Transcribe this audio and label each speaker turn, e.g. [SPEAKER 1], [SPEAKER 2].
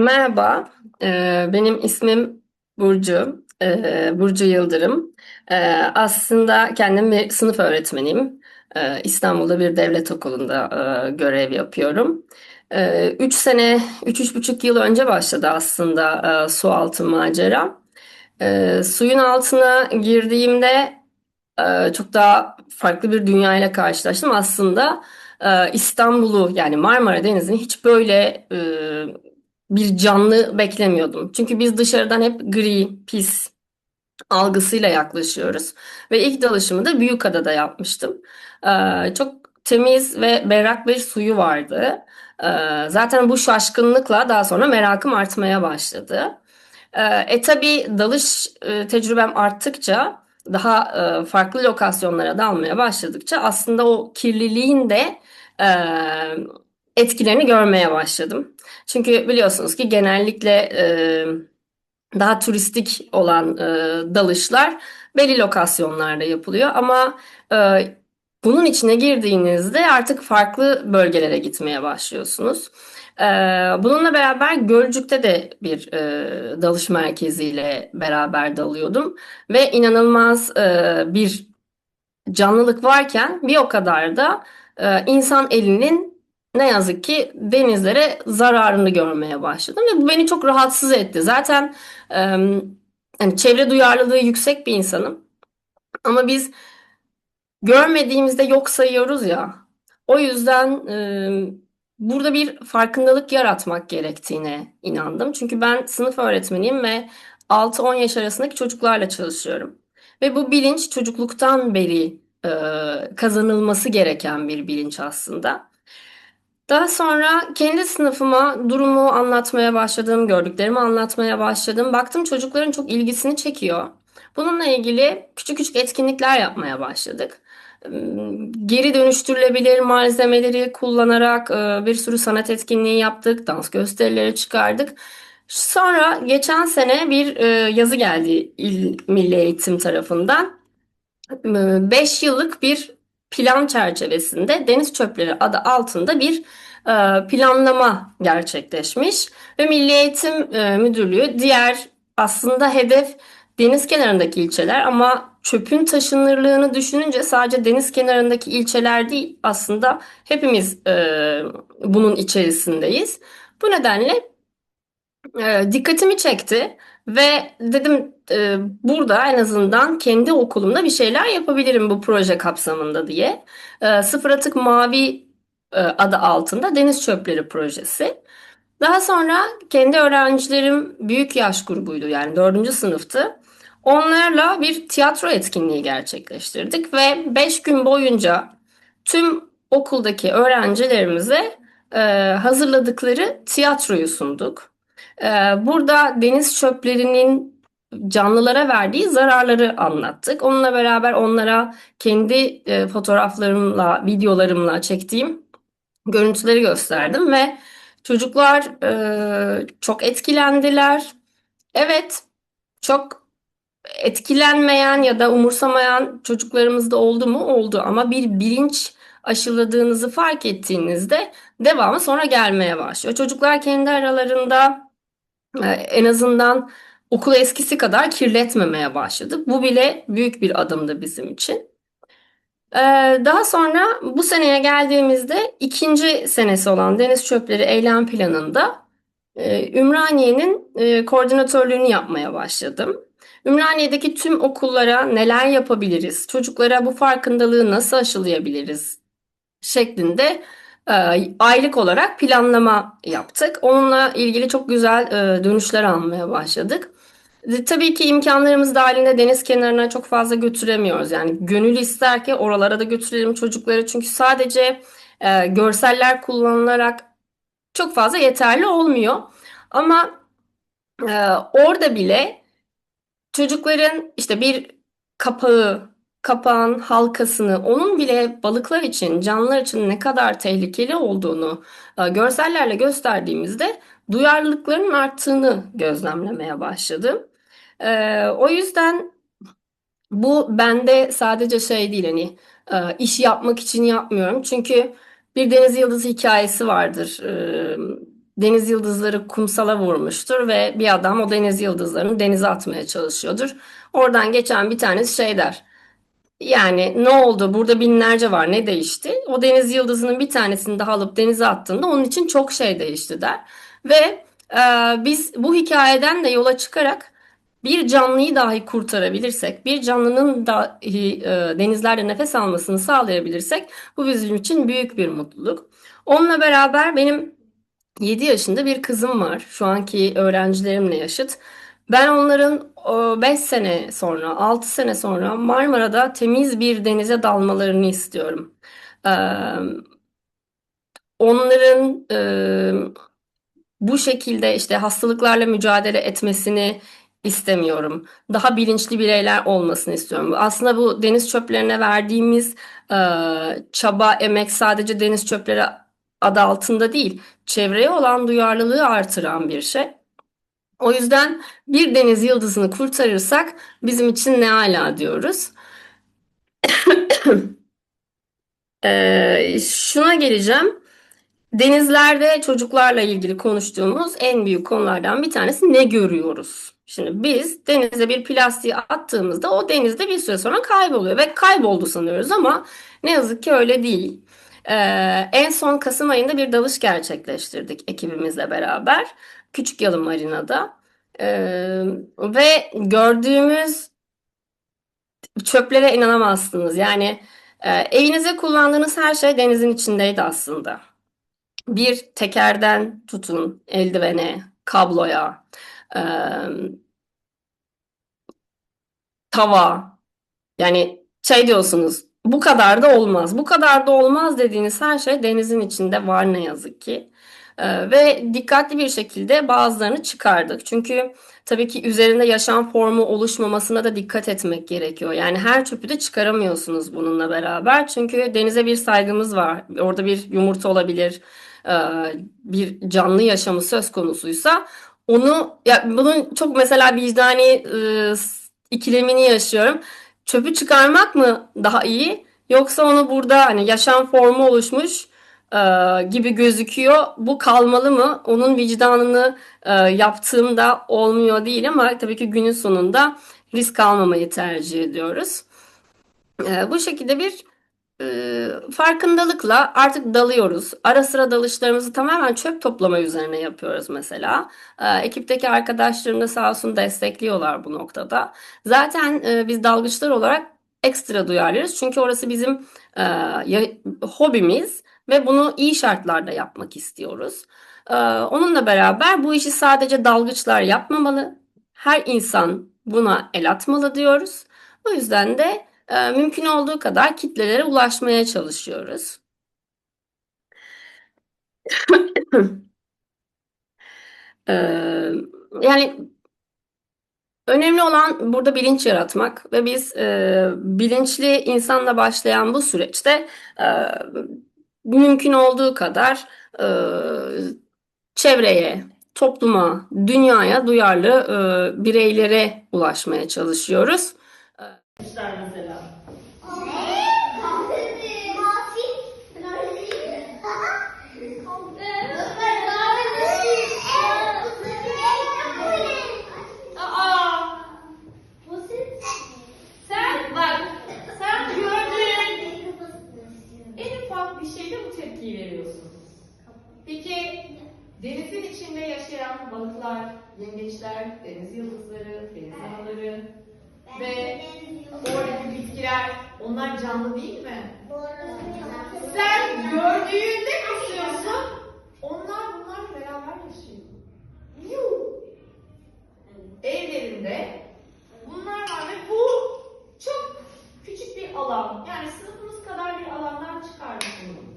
[SPEAKER 1] Merhaba, eee, benim ismim Burcu, eee, Burcu Yıldırım. Eee, aslında kendim bir sınıf öğretmeniyim. İstanbul'da bir devlet okulunda görev yapıyorum. Eee, üç sene, üç, üç buçuk yıl önce başladı aslında su altı macera. Suyun altına girdiğimde çok daha farklı bir dünyayla karşılaştım. Aslında İstanbul'u yani Marmara Denizi'ni hiç böyle bir canlı beklemiyordum. Çünkü biz dışarıdan hep gri, pis algısıyla yaklaşıyoruz. Ve ilk dalışımı da Büyükada'da yapmıştım. Eee, çok temiz ve berrak bir suyu vardı. Eee, zaten bu şaşkınlıkla daha sonra merakım artmaya başladı. Eee, E tabii dalış e, tecrübem arttıkça daha e, farklı lokasyonlara dalmaya başladıkça aslında o kirliliğin de e, etkilerini görmeye başladım. Çünkü biliyorsunuz ki genellikle e, daha turistik olan e, dalışlar belli lokasyonlarda yapılıyor ama e, bunun içine girdiğinizde artık farklı bölgelere gitmeye başlıyorsunuz. E, bununla beraber Gölcük'te de bir e, dalış merkeziyle beraber dalıyordum ve inanılmaz e, bir canlılık varken bir o kadar da e, insan elinin ne yazık ki denizlere zararını görmeye başladım ve bu beni çok rahatsız etti. Zaten e, hani çevre duyarlılığı yüksek bir insanım ama biz görmediğimizde yok sayıyoruz ya. O yüzden e, burada bir farkındalık yaratmak gerektiğine inandım. Çünkü ben sınıf öğretmeniyim ve 6-10 yaş arasındaki çocuklarla çalışıyorum. Ve bu bilinç çocukluktan beri e, kazanılması gereken bir bilinç aslında. Daha sonra kendi sınıfıma durumu anlatmaya başladım, gördüklerimi anlatmaya başladım. Baktım çocukların çok ilgisini çekiyor. Bununla ilgili küçük küçük etkinlikler yapmaya başladık. Geri dönüştürülebilir malzemeleri kullanarak bir sürü sanat etkinliği yaptık, dans gösterileri çıkardık. Sonra geçen sene bir yazı geldi İl Milli Eğitim tarafından. 5 yıllık bir plan çerçevesinde deniz çöpleri adı altında bir e, planlama gerçekleşmiş ve Milli Eğitim e, Müdürlüğü diğer aslında hedef deniz kenarındaki ilçeler ama çöpün taşınırlığını düşününce sadece deniz kenarındaki ilçeler değil aslında hepimiz e, bunun içerisindeyiz. Bu nedenle e, dikkatimi çekti ve dedim e, burada en azından kendi okulumda bir şeyler yapabilirim bu proje kapsamında diye. E, Sıfır Atık Mavi e, adı altında Deniz Çöpleri Projesi. Daha sonra kendi öğrencilerim büyük yaş grubuydu yani dördüncü sınıftı. Onlarla bir tiyatro etkinliği gerçekleştirdik ve 5 gün boyunca tüm okuldaki öğrencilerimize e, hazırladıkları tiyatroyu sunduk. E, burada deniz çöplerinin canlılara verdiği zararları anlattık. Onunla beraber onlara kendi e, fotoğraflarımla, videolarımla çektiğim görüntüleri gösterdim ve çocuklar e, çok etkilendiler. Evet, çok etkilenmeyen ya da umursamayan çocuklarımız da oldu mu? Oldu ama bir bilinç aşıladığınızı fark ettiğinizde devamı sonra gelmeye başlıyor. Çocuklar kendi aralarında e, en azından okulu eskisi kadar kirletmemeye başladı. Bu bile büyük bir adımdı bizim için. Ee, Daha sonra bu seneye geldiğimizde ikinci senesi olan Deniz Çöpleri Eylem Planı'nda e, Ümraniye'nin e, koordinatörlüğünü yapmaya başladım. Ümraniye'deki tüm okullara neler yapabiliriz, çocuklara bu farkındalığı nasıl aşılayabiliriz şeklinde aylık olarak planlama yaptık. Onunla ilgili çok güzel e, dönüşler almaya başladık. E, Tabii ki imkanlarımız dahilinde deniz kenarına çok fazla götüremiyoruz. Yani gönül ister ki oralara da götürelim çocukları. Çünkü sadece e, görseller kullanılarak çok fazla yeterli olmuyor. Ama e, orada bile çocukların işte bir kapağı, kapağın halkasını, onun bile balıklar için, canlılar için ne kadar tehlikeli olduğunu e, görsellerle gösterdiğimizde duyarlılıkların arttığını gözlemlemeye başladım. E, o yüzden bu bende sadece şey değil hani e, iş yapmak için yapmıyorum. Çünkü bir Deniz Yıldızı hikayesi vardır. Deniz yıldızları kumsala vurmuştur ve bir adam o deniz yıldızlarını denize atmaya çalışıyordur. Oradan geçen bir tanesi şey der. Yani ne oldu? Burada binlerce var. Ne değişti? O deniz yıldızının bir tanesini daha alıp denize attığında onun için çok şey değişti der. Ve e, biz bu hikayeden de yola çıkarak bir canlıyı dahi kurtarabilirsek, bir canlının dahi e, denizlerde nefes almasını sağlayabilirsek bu bizim için büyük bir mutluluk. Onunla beraber benim 7 yaşında bir kızım var. Şu anki öğrencilerimle yaşıt. Ben onların 5 sene sonra, 6 sene sonra Marmara'da temiz bir denize dalmalarını istiyorum. Onların bu şekilde işte hastalıklarla mücadele etmesini istemiyorum. Daha bilinçli bireyler olmasını istiyorum. Aslında bu deniz çöplerine verdiğimiz çaba, emek sadece deniz çöpleri adı altında değil, çevreye olan duyarlılığı artıran bir şey. O yüzden bir deniz yıldızını kurtarırsak bizim için ne ala diyoruz. Ee, şuna geleceğim. Denizlerde çocuklarla ilgili konuştuğumuz en büyük konulardan bir tanesi ne görüyoruz? Şimdi biz denize bir plastiği attığımızda o denizde bir süre sonra kayboluyor ve kayboldu sanıyoruz ama ne yazık ki öyle değil. Ee, en son Kasım ayında bir dalış gerçekleştirdik ekibimizle beraber. Küçükyalı Marina'da. Ee, ve gördüğümüz çöplere inanamazsınız. Yani e, evinize kullandığınız her şey denizin içindeydi aslında. Bir tekerden tutun eldivene, kabloya, e, tava. Yani şey diyorsunuz bu kadar da olmaz. Bu kadar da olmaz dediğiniz her şey denizin içinde var ne yazık ki. Ee, ve dikkatli bir şekilde bazılarını çıkardık. Çünkü tabii ki üzerinde yaşam formu oluşmamasına da dikkat etmek gerekiyor. Yani her çöpü de çıkaramıyorsunuz bununla beraber. Çünkü denize bir saygımız var. Orada bir yumurta olabilir, e, bir canlı yaşamı söz konusuysa onu ya bunun çok mesela vicdani e, ikilemini yaşıyorum. Çöpü çıkarmak mı daha iyi yoksa onu burada hani yaşam formu oluşmuş e, gibi gözüküyor. Bu kalmalı mı? Onun vicdanını e, yaptığımda olmuyor değil ama tabii ki günün sonunda risk almamayı tercih ediyoruz. E, bu şekilde bir e, farkındalıkla artık dalıyoruz. Ara sıra dalışlarımızı tamamen çöp toplama üzerine yapıyoruz mesela. E, ekipteki arkadaşlarım da sağ olsun destekliyorlar bu noktada. Zaten e, biz dalgıçlar olarak ekstra duyarlıyız. Çünkü orası bizim e, hobimiz ve bunu iyi şartlarda yapmak istiyoruz. E, onunla beraber bu işi sadece dalgıçlar yapmamalı. Her insan buna el atmalı diyoruz. O yüzden de e, mümkün olduğu kadar kitlelere ulaşmaya çalışıyoruz. E, yani önemli olan burada bilinç yaratmak ve biz e, bilinçli insanla başlayan bu süreçte e, mümkün olduğu kadar e, çevreye, topluma, dünyaya duyarlı e, bireylere ulaşmaya çalışıyoruz. Mesela.
[SPEAKER 2] ve oradaki bitkiler onlar canlı değil mi? Sen gördüğünde kızıyorsun. Onlar bunlarla beraber yaşıyor. Yuh. Evlerinde bunlar var ve bu çok küçük bir alan. Yani sınıfımız kadar bir alandan çıkardık bunu.